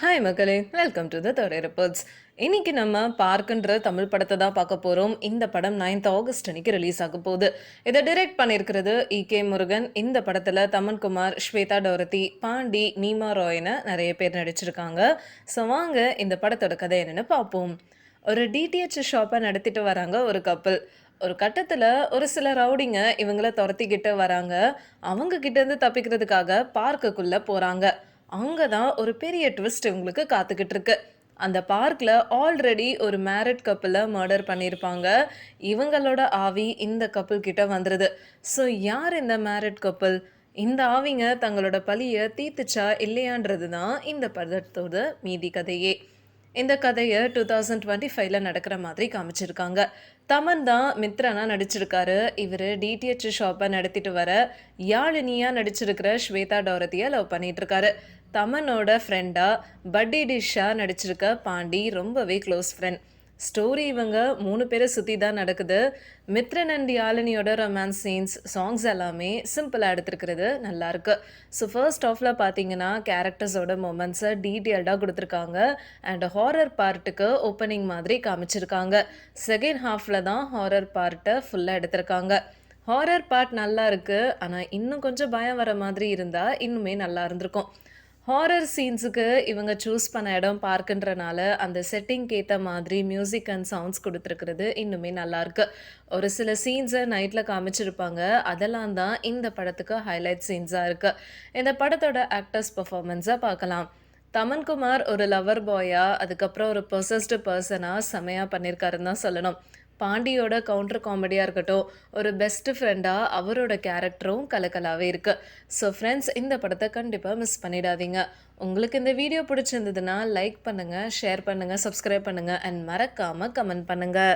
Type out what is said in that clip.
Hi மக்களே welcome to the third reports இன்னைக்கு நம்ம பார்க்குன்ற தமிழ் படத்தை தான் பார்க்க போகிறோம் இந்த படம் நைன்த் ஆகஸ்ட் அன்னைக்கு ரிலீஸ் ஆக போகுது. இதை டிரெக்ட் பண்ணியிருக்கிறது இ கே முருகன். இந்த படத்தில் தமன்குமார் ஸ்வேதா டோரதி பாண்டி நீமா ராய்னு நிறைய பேர் நடிச்சிருக்காங்க. ஸோ வாங்க இந்த படத்தோட கதை என்னென்னு பார்ப்போம். ஒரு டிடிஹெச் ஷாப்பை நடத்திட்டு வராங்க ஒரு கப்பல் ஒரு கட்டத்தில் ஒரு சில ரவுடிங்க இவங்கள துரத்திக்கிட்டு வராங்க. அவங்க கிட்டேருந்து தப்பிக்கிறதுக்காக பார்க்குக்குள்ளே போகிறாங்க அங்கே தான் ஒரு பெரிய ட்விஸ்ட் உங்களுக்கு காத்துக்கிட்டு இருக்கு அந்த பார்க்கில் ஆல்ரெடி ஒரு மேரிட் கப்பிளை மர்டர் பண்ணியிருப்பாங்க இவங்களோட ஆவி இந்த கப்பிள் கிட்ட வந்துடுது ஸோ யார் இந்த மேரிட் கப்பிள் இந்த ஆவிங்க தங்களோட பழியை தீர்த்துச்சா இல்லையான்றது தான் இந்த படத்தோட மீதி கதையே. இந்த கதையை டூ தௌசண்ட் டுவெண்ட்டி ஃபைவ்ல நடக்கிற மாதிரி காமிச்சிருக்காங்க. தமன் தான் மித்ரனா நடிச்சிருக்காரு. இவர் டிடிஹெச் ஷாப்பை நடத்திட்டு வர யாழினியா நடிச்சிருக்கிற ஸ்வேதா டோரத்தியை லவ் பண்ணிட்டு இருக்காரு. தமனோட ஃப்ரெண்டாக பட்டி டிஷா நடிச்சிருக்க பாண்டி ரொம்பவே க்ளோஸ் ஃப்ரெண்ட் ஸ்டோரி இவங்க மூணு பேரை சுற்றி தான் நடக்குது. மித்ரன் அண்ட் யாழினியோட ரொமான்ஸ் சீன்ஸ் சாங்ஸ் எல்லாமே சிம்பிளாக எடுத்துருக்கிறது நல்லாயிருக்கு ஸோ ஃபர்ஸ்ட் ஆஃபில் பார்த்தீங்கன்னா கேரக்டர்ஸோட மூமெண்ட்ஸை டீட்டெயில்டாக கொடுத்துருக்காங்க. அண்ட் ஹாரர் பார்ட்டுக்கு ஓப்பனிங் மாதிரி காமிச்சிருக்காங்க. செகண்ட் ஹாஃபில் தான் ஹாரர் பார்ட்டை ஃபுல்லாக எடுத்திருக்காங்க. ஹாரர் பார்ட் நல்லா இருக்குது ஆனால் இன்னும் கொஞ்சம் பயம் வர மாதிரி இருந்தால் இன்னுமே நல்லா இருந்திருக்கும். ஹாரர் சீன்ஸுக்கு இவங்க சூஸ் பண்ண இடம் பார்க்குன்றனால அந்த செட்டிங்க்கு ஏற்ற மாதிரி மியூசிக் அண்ட் சவுண்ட்ஸ் கொடுத்துருக்கிறது இன்னுமே நல்லாயிருக்கு ஒரு சில சீன்ஸை நைட்டில் காமிச்சிருப்பாங்க. அதெல்லாம் தான் இந்த படத்துக்கு ஹைலைட் சீன்ஸாக இருக்குது இந்த படத்தோட ஆக்டர்ஸ் பர்ஃபார்மன்ஸை பார்க்கலாம். தமன்குமார் ஒரு லவர் பாயா அதுக்கப்புறம் ஒரு பொசஸ்டு பர்சனாக செமையாக பண்ணியிருக்காருன்னு தான் சொல்லணும். பாண்டியோட கவுண்டர் காமெடியாக இருக்கட்டும் ஒரு பெஸ்ட் ஃப்ரெண்டாக அவரோட கேரக்டரும் கலக்கலாகவே இருக்குது ஸோ ஃப்ரெண்ட்ஸ் இந்த படத்தை கண்டிப்பாக மிஸ் பண்ணிடாதீங்க. உங்களுக்கு இந்த வீடியோ பிடிச்சிருந்ததுன்னா லைக் பண்ணுங்கள் ஷேர் பண்ணுங்கள் சப்ஸ்கிரைப் பண்ணுங்கள் அண்ட் மறக்காமல் கமெண்ட் பண்ணுங்கள்